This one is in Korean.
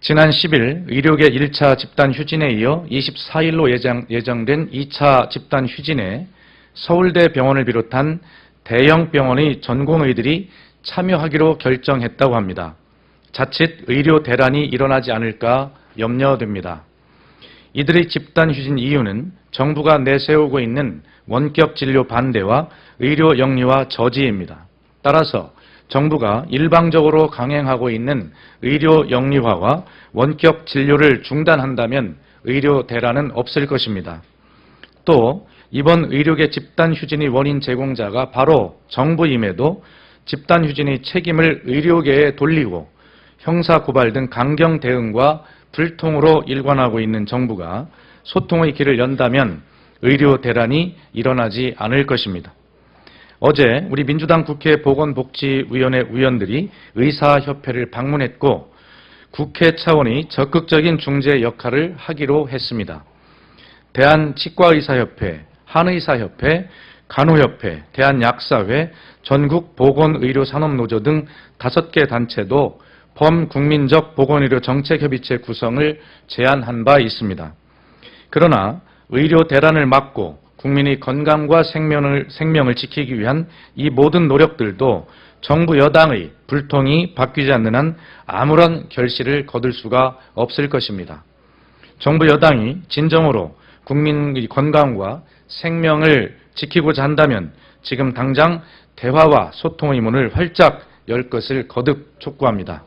지난 10일 의료계 1차 집단 휴진에 이어 24일로 예정, 예정 된 2차 집단 휴진에 서울대 병원을 비롯한 대형 병원의 전공의들이 참여하기로 결정했다고 합니다. 자칫 의료 대란이 일어나지 않을까 염려됩니다. 이들의 집단 휴진 이유는 정부가 내세우고 있는 원격 진료 반대와 의료 영리화 저지입니다. 따라서 정부가 일방적으로 강행하고 있는 의료 영리화와 원격 진료를 중단한다면 의료 대란은 없을 것입니다. 또 이번 의료계 집단 휴진의 원인 제공자가 바로 정부임에도 집단 휴진의 책임을 의료계에 돌리고 형사 고발 등 강경 대응과 불통으로 일관하고 있는 정부가 소통의 길을 연다면 의료 대란이 일어나지 않을 것입니다. 어제 우리 민주당 국회 보건복지위원회 위원들이 의사협회를 방문했고 국회 차원의 적극적인 중재 역할을 하기로 했습니다. 대한치과의사협회, 한의사협회, 간호협회, 대한약사회, 전국보건의료산업노조 등 다섯 개 단체도 범국민적 보건의료 정책협의체 구성을 제안한 바 있습니다. 그러나 의료 대란을 막고 국민의 건강과 생명을, 생명을 지키기 위한 이 모든 노력들도 정부 여당의 불통이 바뀌지 않는 한 아무런 결실을 거둘 수가 없을 것입니다. 정부 여당이 진정으로 국민의 건강과 생명을 지키고자 한다면 지금 당장 대화와 소통의 문을 활짝 열 것을 거듭 촉구합니다.